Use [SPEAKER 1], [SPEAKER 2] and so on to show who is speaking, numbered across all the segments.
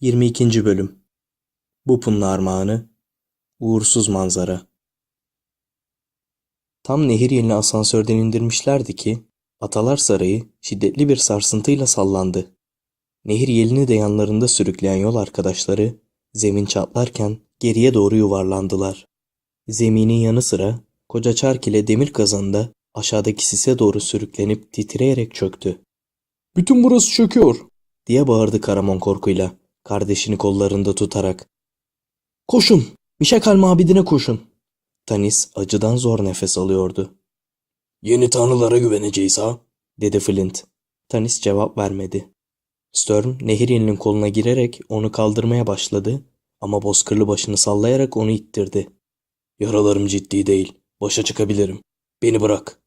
[SPEAKER 1] 22. Bölüm Bup'un armağanı Uğursuz Manzara Tam nehir yelini asansörden indirmişlerdi ki Atalar Sarayı şiddetli bir sarsıntıyla sallandı. Nehir yelini de yanlarında sürükleyen yol arkadaşları zemin çatlarken geriye doğru yuvarlandılar. Zeminin yanı sıra koca çark ile demir kazanında aşağıdaki sise doğru sürüklenip titreyerek çöktü. Bütün burası çöküyor diye bağırdı Karamon korkuyla kardeşini kollarında tutarak. Koşun! Mişakal mabidine koşun! Tanis acıdan zor nefes alıyordu. Yeni tanrılara güveneceğiz ha? dedi Flint. Tanis cevap vermedi. Stern nehir yeninin koluna girerek onu kaldırmaya başladı ama bozkırlı başını sallayarak onu ittirdi. Yaralarım ciddi değil. Başa çıkabilirim. Beni bırak.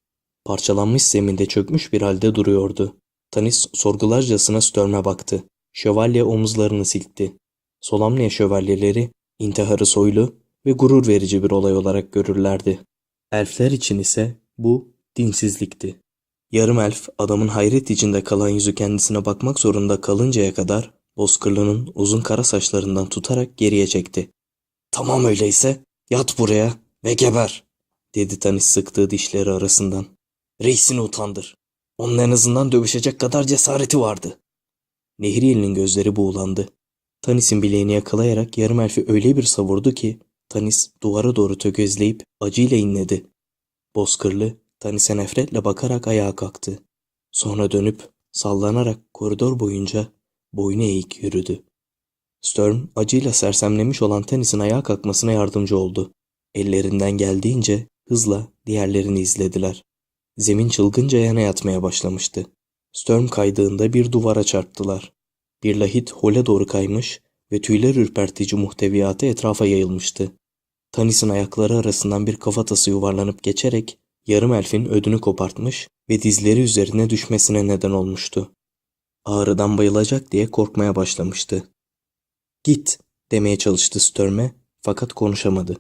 [SPEAKER 1] Parçalanmış zeminde çökmüş bir halde duruyordu. Tanis sorgularcasına Stern'e baktı. Şövalye omuzlarını silkti. Solamnia şövalyeleri intiharı soylu ve gurur verici bir olay olarak görürlerdi. Elfler için ise bu dinsizlikti. Yarım elf adamın hayret içinde kalan yüzü kendisine bakmak zorunda kalıncaya kadar Bozkırlı'nın uzun kara saçlarından tutarak geriye çekti. Tamam öyleyse yat buraya ve geber dedi Tanis sıktığı dişleri arasından. Reisini utandır. Onun en azından dövüşecek kadar cesareti vardı. Nehriyeli'nin gözleri buğulandı. Tanis'in bileğini yakalayarak yarım elfi öyle bir savurdu ki Tanis duvara doğru tökezleyip acıyla inledi. Bozkırlı Tanis'e nefretle bakarak ayağa kalktı. Sonra dönüp sallanarak koridor boyunca boynu eğik yürüdü. Stern acıyla sersemlemiş olan Tanis'in ayağa kalkmasına yardımcı oldu. Ellerinden geldiğince hızla diğerlerini izlediler. Zemin çılgınca yana yatmaya başlamıştı. Stern kaydığında bir duvara çarptılar. Bir lahit hole doğru kaymış ve tüyler ürpertici muhteviyatı etrafa yayılmıştı. Tanis'in ayakları arasından bir kafatası yuvarlanıp geçerek yarım elfin ödünü kopartmış ve dizleri üzerine düşmesine neden olmuştu. Ağrıdan bayılacak diye korkmaya başlamıştı. Git demeye çalıştı Störm'e fakat konuşamadı.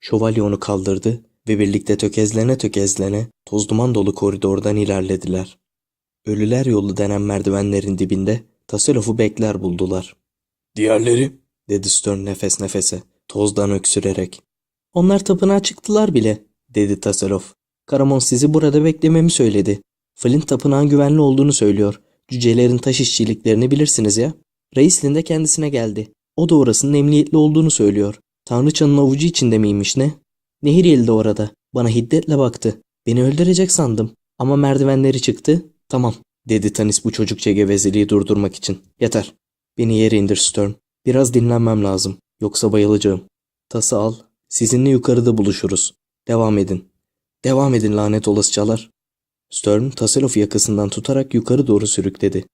[SPEAKER 1] Şövalye onu kaldırdı ve birlikte tökezlene tökezlene toz duman dolu koridordan ilerlediler. Ölüler yolu denen merdivenlerin dibinde Taselof'u bekler buldular. Diğerleri, dedi Stern nefes nefese, tozdan öksürerek. Onlar tapınağa çıktılar bile, dedi Taselof. Karamon sizi burada beklememi söyledi. Flint tapınağın güvenli olduğunu söylüyor. Cücelerin taş işçiliklerini bilirsiniz ya. Reislin de kendisine geldi. O da orasının emniyetli olduğunu söylüyor. Tanrıçanın avucu içinde miymiş ne? Nehir de orada. Bana hiddetle baktı. Beni öldürecek sandım. Ama merdivenleri çıktı. Tamam, dedi Tanis bu çocukça gevezeliği durdurmak için. Yeter. Beni yere indir Stern. Biraz dinlenmem lazım. Yoksa bayılacağım. Tası al. Sizinle yukarıda buluşuruz. Devam edin. Devam edin lanet olasıcalar. Stern Taselof'u yakasından tutarak yukarı doğru sürükledi.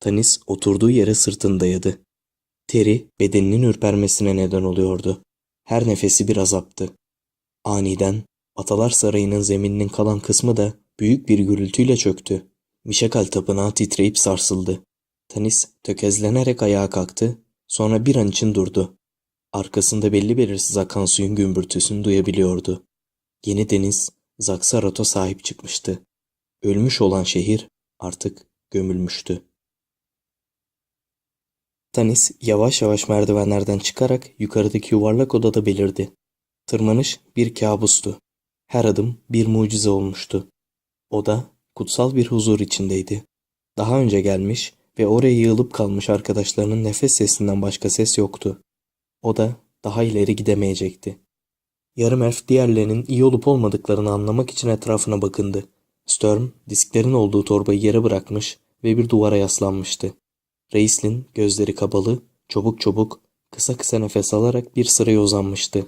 [SPEAKER 1] Tanis oturduğu yere sırtını dayadı. Teri bedeninin ürpermesine neden oluyordu. Her nefesi bir azaptı. Aniden Atalar Sarayı'nın zemininin kalan kısmı da büyük bir gürültüyle çöktü. Mişakal tapınağı titreyip sarsıldı. Tanis tökezlenerek ayağa kalktı, sonra bir an için durdu. Arkasında belli belirsiz akan suyun gümbürtüsünü duyabiliyordu. Yeni deniz Zaksarat'a sahip çıkmıştı. Ölmüş olan şehir artık gömülmüştü. Tanis yavaş yavaş merdivenlerden çıkarak yukarıdaki yuvarlak odada belirdi. Tırmanış bir kabustu. Her adım bir mucize olmuştu. Oda kutsal bir huzur içindeydi. Daha önce gelmiş ve oraya yığılıp kalmış arkadaşlarının nefes sesinden başka ses yoktu. O da daha ileri gidemeyecekti. Yarım elf diğerlerinin iyi olup olmadıklarını anlamak için etrafına bakındı. Sturm, disklerin olduğu torbayı yere bırakmış ve bir duvara yaslanmıştı. Reislin gözleri kabalı, çabuk çabuk, kısa kısa nefes alarak bir sıraya uzanmıştı.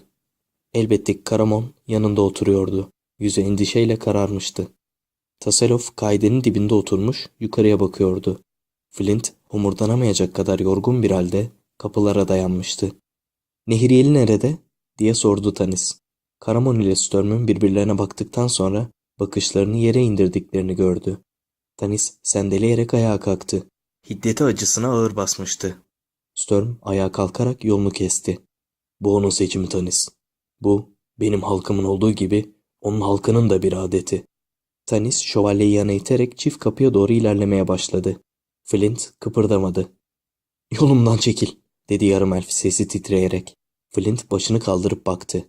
[SPEAKER 1] Elbette Karamon yanında oturuyordu. Yüzü endişeyle kararmıştı. Taselof kaidenin dibinde oturmuş yukarıya bakıyordu. Flint homurdanamayacak kadar yorgun bir halde kapılara dayanmıştı. Nehriyeli nerede? diye sordu Tanis. Karamon ile Störm'ün birbirlerine baktıktan sonra bakışlarını yere indirdiklerini gördü. Tanis sendeleyerek ayağa kalktı. Hiddeti acısına ağır basmıştı. Störm ayağa kalkarak yolunu kesti. Bu onun seçimi Tanis. Bu benim halkımın olduğu gibi onun halkının da bir adeti. Tanis şövalyeyi yana iterek çift kapıya doğru ilerlemeye başladı. Flint kıpırdamadı. Yolumdan çekil. dedi yarım elf sesi titreyerek. Flint başını kaldırıp baktı.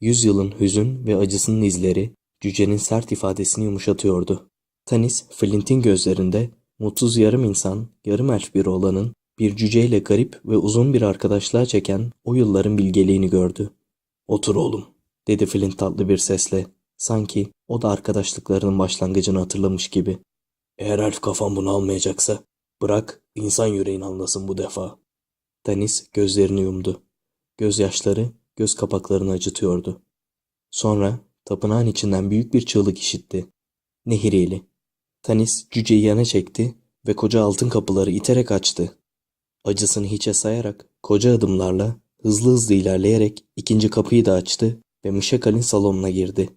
[SPEAKER 1] Yüzyılın hüzün ve acısının izleri cücenin sert ifadesini yumuşatıyordu. Tanis, Flint'in gözlerinde mutsuz yarım insan, yarım elf bir olanın bir cüceyle garip ve uzun bir arkadaşlığa çeken o yılların bilgeliğini gördü. Otur oğlum, dedi Flint tatlı bir sesle. Sanki o da arkadaşlıklarının başlangıcını hatırlamış gibi. Eğer elf kafam bunu almayacaksa, bırak insan yüreğin anlasın bu defa. Tanis gözlerini yumdu. Gözyaşları göz kapaklarını acıtıyordu. Sonra tapınağın içinden büyük bir çığlık işitti. Nehiriyeli. Tanis cüceyi yana çekti ve koca altın kapıları iterek açtı. Acısını hiçe sayarak koca adımlarla hızlı hızlı ilerleyerek ikinci kapıyı da açtı ve Mışakal'in salonuna girdi.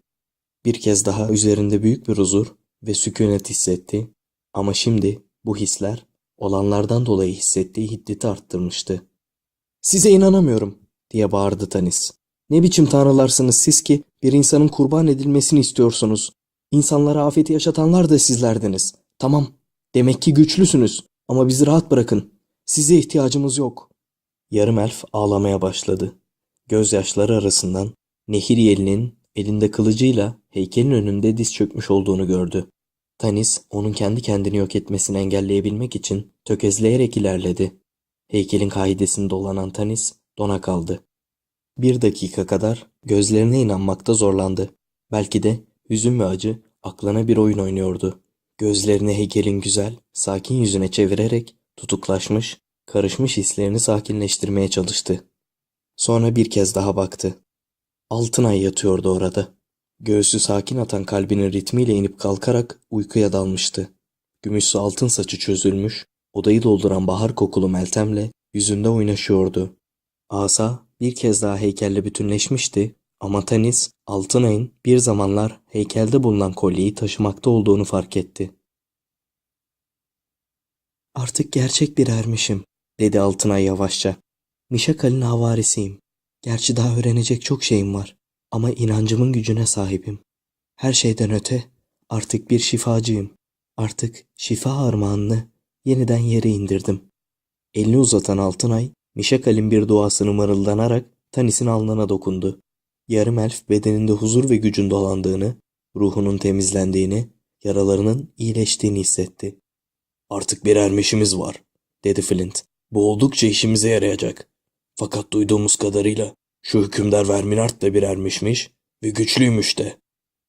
[SPEAKER 1] Bir kez daha üzerinde büyük bir huzur ve sükunet hissetti ama şimdi bu hisler olanlardan dolayı hissettiği hiddeti arttırmıştı. Size inanamıyorum diye bağırdı Tanis. Ne biçim tanrılarsınız siz ki bir insanın kurban edilmesini istiyorsunuz. İnsanlara afeti yaşatanlar da sizlerdiniz. Tamam, demek ki güçlüsünüz ama bizi rahat bırakın. Size ihtiyacımız yok. Yarım elf ağlamaya başladı. Gözyaşları arasından Nehir Yeli'nin elinde kılıcıyla heykelin önünde diz çökmüş olduğunu gördü. Tanis onun kendi kendini yok etmesini engelleyebilmek için tökezleyerek ilerledi. Heykelin kaidesinde dolanan Tanis dona kaldı. Bir dakika kadar gözlerine inanmakta zorlandı. Belki de hüzün ve acı aklına bir oyun oynuyordu. Gözlerini heykelin güzel, sakin yüzüne çevirerek tutuklaşmış, karışmış hislerini sakinleştirmeye çalıştı. Sonra bir kez daha baktı. Altınay yatıyordu orada. Göğsü sakin atan kalbinin ritmiyle inip kalkarak uykuya dalmıştı. Gümüşsü altın saçı çözülmüş, odayı dolduran bahar kokulu Meltem'le yüzünde oynaşıyordu. Asa bir kez daha heykelle bütünleşmişti ama Tanis, Altınay'ın bir zamanlar heykelde bulunan kolyeyi taşımakta olduğunu fark etti. Artık gerçek bir ermişim, dedi Altınay yavaşça. Mişakal'in havarisiyim. Gerçi daha öğrenecek çok şeyim var ama inancımın gücüne sahibim. Her şeyden öte artık bir şifacıyım. Artık şifa armağanını yeniden yere indirdim. Elini uzatan Altınay, Mişakal'in bir duasını mırıldanarak Tanis'in alnına dokundu. Yarım elf bedeninde huzur ve gücün dolandığını, ruhunun temizlendiğini, yaralarının iyileştiğini hissetti. Artık bir ermişimiz var, dedi Flint. Bu oldukça işimize yarayacak. Fakat duyduğumuz kadarıyla şu hükümdar Verminart da bir ermişmiş ve güçlüymüş de.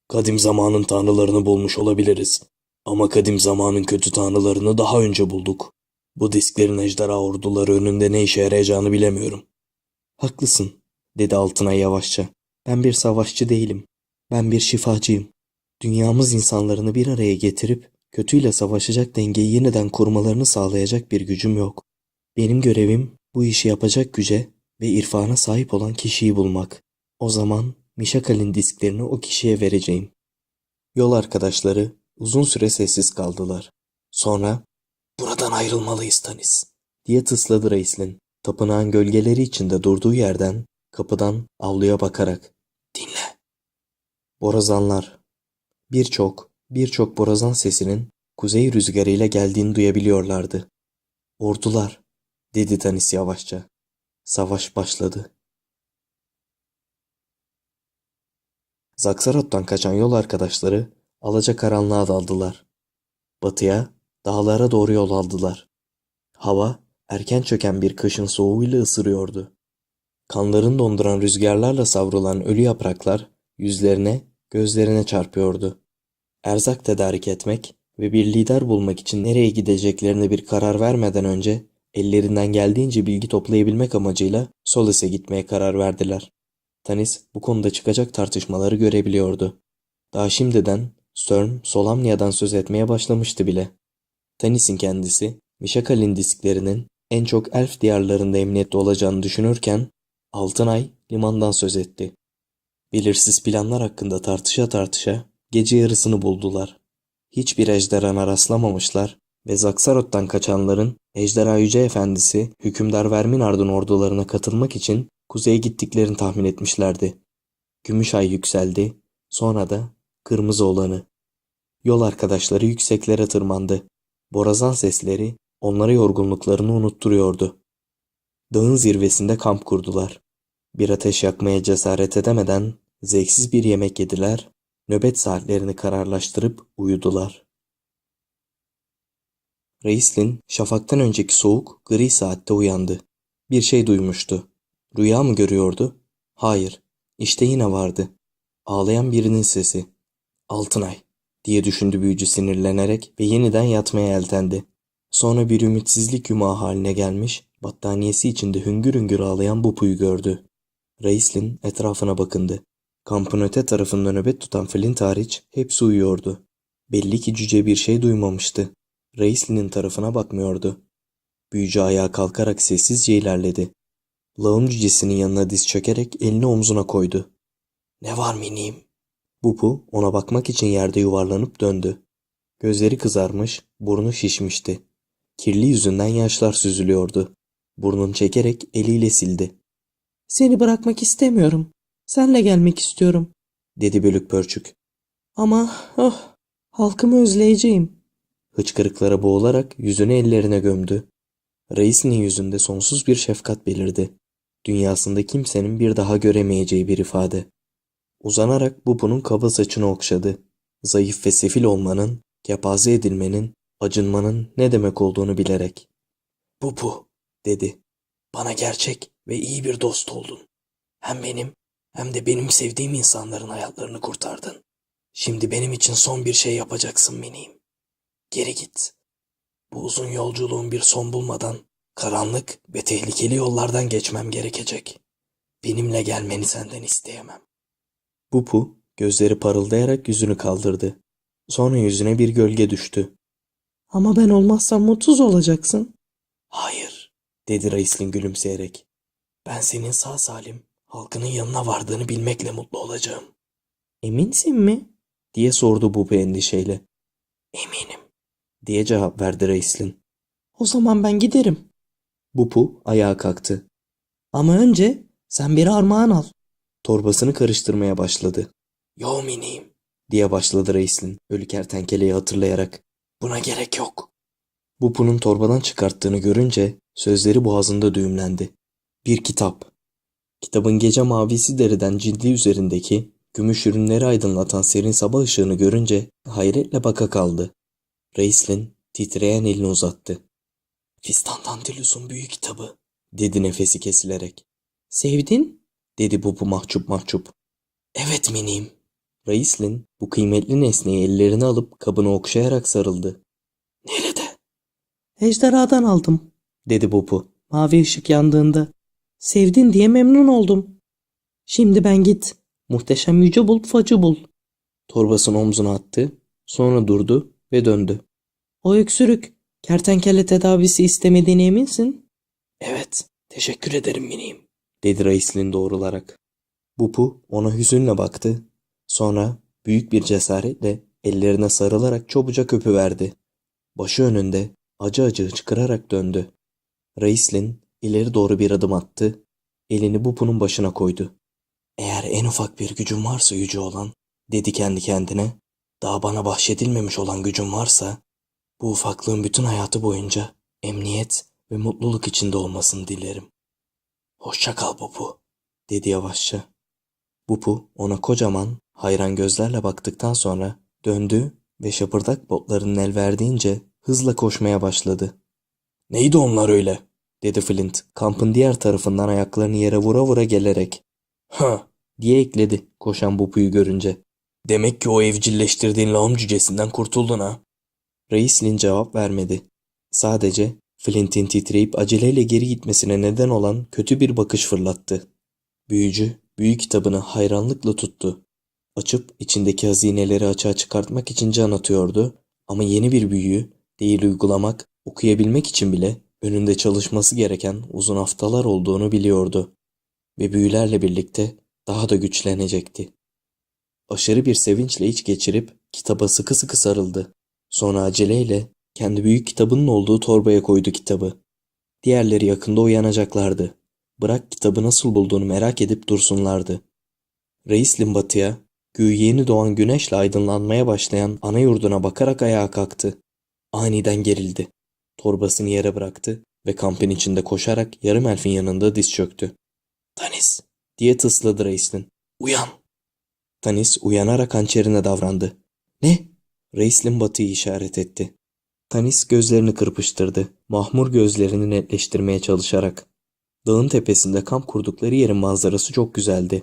[SPEAKER 1] Kadim zamanın tanrılarını bulmuş olabiliriz. Ama kadim zamanın kötü tanrılarını daha önce bulduk. Bu disklerin ejderha orduları önünde ne işe yarayacağını bilemiyorum. Haklısın, dedi Altınay yavaşça. Ben bir savaşçı değilim. Ben bir şifacıyım. Dünyamız insanlarını bir araya getirip kötüyle savaşacak dengeyi yeniden kurmalarını sağlayacak bir gücüm yok. Benim görevim bu işi yapacak güce ve irfana sahip olan kişiyi bulmak. O zaman Mişakal'in disklerini o kişiye vereceğim. Yol arkadaşları uzun süre sessiz kaldılar. Sonra buradan ayrılmalıyız Tanis diye tısladı Reislin. Tapınağın gölgeleri içinde durduğu yerden kapıdan avluya bakarak dinle. Borazanlar. Birçok, birçok borazan sesinin kuzey rüzgarıyla geldiğini duyabiliyorlardı. Ordular, dedi Tanis yavaşça. Savaş başladı. Zaksarot'tan kaçan yol arkadaşları alacakaranlığa daldılar. Batıya, dağlara doğru yol aldılar. Hava erken çöken bir kışın soğuğuyla ısırıyordu. Kanların donduran rüzgarlarla savrulan ölü yapraklar yüzlerine, gözlerine çarpıyordu. Erzak tedarik etmek ve bir lider bulmak için nereye gideceklerine bir karar vermeden önce ellerinden geldiğince bilgi toplayabilmek amacıyla Solis'e gitmeye karar verdiler. Tanis bu konuda çıkacak tartışmaları görebiliyordu. Daha şimdiden Stern, Solamnia'dan söz etmeye başlamıştı bile. Tanis'in kendisi, Mişakal'in disklerinin en çok elf diyarlarında emniyette olacağını düşünürken, Altınay limandan söz etti. Belirsiz planlar hakkında tartışa tartışa gece yarısını buldular. Hiçbir ejderhana rastlamamışlar ve Zaksarot'tan kaçanların Ejderha Yüce Efendisi hükümdar Verminard'ın ordularına katılmak için kuzeye gittiklerini tahmin etmişlerdi. Gümüş ay yükseldi, sonra da kırmızı olanı. Yol arkadaşları yükseklere tırmandı. Borazan sesleri onlara yorgunluklarını unutturuyordu. dağın zirvesinde kamp kurdular. Bir ateş yakmaya cesaret edemeden zevksiz bir yemek yediler, nöbet saatlerini kararlaştırıp uyudular. Reislin şafaktan önceki soğuk, gri saatte uyandı. Bir şey duymuştu. Rüya mı görüyordu? Hayır. İşte yine vardı. Ağlayan birinin sesi. Altınay diye düşündü büyücü sinirlenerek ve yeniden yatmaya yeltendi. Sonra bir ümitsizlik yumağı haline gelmiş, battaniyesi içinde hüngür hüngür ağlayan Bupu'yu gördü. Reislin etrafına bakındı. Kampın öte tarafında nöbet tutan Flint hariç hepsi uyuyordu. Belli ki cüce bir şey duymamıştı. Reisli'nin tarafına bakmıyordu. Büyücü ayağa kalkarak sessizce ilerledi. Lağım cücesinin yanına diz çökerek elini omzuna koydu. Ne var miniğim? Bupu ona bakmak için yerde yuvarlanıp döndü. Gözleri kızarmış, burnu şişmişti. Kirli yüzünden yaşlar süzülüyordu. Burnunu çekerek eliyle sildi.
[SPEAKER 2] Seni bırakmak istemiyorum. Senle gelmek istiyorum.
[SPEAKER 1] Dedi bölük pörçük.
[SPEAKER 2] Ama oh, halkımı özleyeceğim.
[SPEAKER 1] Hıçkırıklara boğularak yüzünü ellerine gömdü. Reisinin yüzünde sonsuz bir şefkat belirdi. Dünyasında kimsenin bir daha göremeyeceği bir ifade. Uzanarak Bupu'nun kaba saçını okşadı. Zayıf ve sefil olmanın, kepaze edilmenin, acınmanın ne demek olduğunu bilerek. Bupu, dedi. Bana gerçek ve iyi bir dost oldun. Hem benim hem de benim sevdiğim insanların hayatlarını kurtardın. Şimdi benim için son bir şey yapacaksın miniğim. Geri git. Bu uzun yolculuğun bir son bulmadan karanlık ve tehlikeli yollardan geçmem gerekecek. Benimle gelmeni senden isteyemem. Bupu gözleri parıldayarak yüzünü kaldırdı. Sonra yüzüne bir gölge düştü.
[SPEAKER 2] Ama ben olmazsam mutsuz olacaksın.
[SPEAKER 1] Hayır, dedi Reislin gülümseyerek. Ben senin sağ salim halkının yanına vardığını bilmekle mutlu olacağım.
[SPEAKER 2] Eminsin mi?
[SPEAKER 1] diye sordu Bupu endişeyle.
[SPEAKER 2] Eminim.
[SPEAKER 1] Diye cevap verdi Reislin.
[SPEAKER 2] O zaman ben giderim.
[SPEAKER 1] Bupu ayağa kalktı.
[SPEAKER 2] Ama önce sen bir armağan al.
[SPEAKER 1] Torbasını karıştırmaya başladı. Yo miniyim diye başladı Reislin ölü kertenkeleyi hatırlayarak. Buna gerek yok. Bupu'nun torbadan çıkarttığını görünce sözleri boğazında düğümlendi. Bir kitap. Kitabın gece mavisi deriden cildi üzerindeki gümüş ürünleri aydınlatan serin sabah ışığını görünce hayretle baka kaldı. Reislin titreyen elini uzattı. Fistan Dantilus'un büyük kitabı, dedi nefesi kesilerek.
[SPEAKER 2] Sevdin?
[SPEAKER 1] dedi Bupu mahcup mahcup. Evet miniğim. Reislin bu kıymetli nesneyi ellerine alıp kabını okşayarak sarıldı. Nerede?
[SPEAKER 2] Ejderhadan aldım.
[SPEAKER 1] dedi Bupu.
[SPEAKER 2] Mavi ışık yandığında. Sevdin diye memnun oldum. Şimdi ben git. Muhteşem yüce bul facı bul.
[SPEAKER 1] Torbasını omzuna attı, sonra durdu ve döndü.
[SPEAKER 2] O öksürük. Kertenkele tedavisi istemediğine eminsin.
[SPEAKER 1] Evet, teşekkür ederim miniğim, dedi Reislin doğrularak. Bupu ona hüzünle baktı, sonra büyük bir cesaretle ellerine sarılarak çabucak öpüverdi. Başı önünde acı acı hıçkırarak döndü. Reislin ileri doğru bir adım attı, elini Bupu'nun başına koydu. Eğer en ufak bir gücüm varsa yüce olan, dedi kendi kendine, daha bana bahşedilmemiş olan gücüm varsa, bu ufaklığın bütün hayatı boyunca emniyet ve mutluluk içinde olmasını dilerim. Hoşça kal Bupu, dedi yavaşça. Bupu ona kocaman, hayran gözlerle baktıktan sonra döndü ve şapırdak botlarının el verdiğince hızla koşmaya başladı. Neydi onlar öyle? dedi Flint, kampın diğer tarafından ayaklarını yere vura vura gelerek. Ha, diye ekledi koşan Bupu'yu görünce. Demek ki o evcilleştirdiğin lağım cücesinden kurtuldun ha. Reislin cevap vermedi. Sadece Flint'in titreyip aceleyle geri gitmesine neden olan kötü bir bakış fırlattı. Büyücü büyük kitabını hayranlıkla tuttu. Açıp içindeki hazineleri açığa çıkartmak için can atıyordu ama yeni bir büyüyü değil uygulamak, okuyabilmek için bile önünde çalışması gereken uzun haftalar olduğunu biliyordu ve büyülerle birlikte daha da güçlenecekti. Aşırı bir sevinçle iç geçirip kitaba sıkı sıkı sarıldı. Sonra aceleyle kendi büyük kitabının olduğu torbaya koydu kitabı. Diğerleri yakında uyanacaklardı. Bırak kitabı nasıl bulduğunu merak edip dursunlardı. Reislin batıya, güğü yeni doğan güneşle aydınlanmaya başlayan ana yurduna bakarak ayağa kalktı. Aniden gerildi. Torbasını yere bıraktı ve kampın içinde koşarak yarım elfin yanında diz çöktü. Tanis diye tısladı Reislin. Uyan. Tanis uyanarak hançerine davrandı. Ne? Reislin Batı'yı işaret etti. Tanis gözlerini kırpıştırdı. Mahmur gözlerini netleştirmeye çalışarak. Dağın tepesinde kamp kurdukları yerin manzarası çok güzeldi.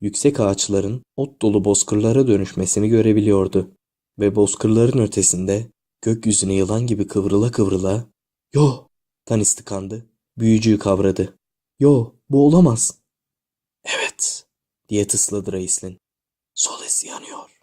[SPEAKER 1] Yüksek ağaçların ot dolu bozkırlara dönüşmesini görebiliyordu. Ve bozkırların ötesinde gökyüzüne yılan gibi kıvrıla kıvrıla ''Yo!'' Tanis tıkandı. Büyücüyü kavradı. ''Yo, bu olamaz.'' ''Evet.'' diye tısladı Reislin. ''Soles yanıyor.''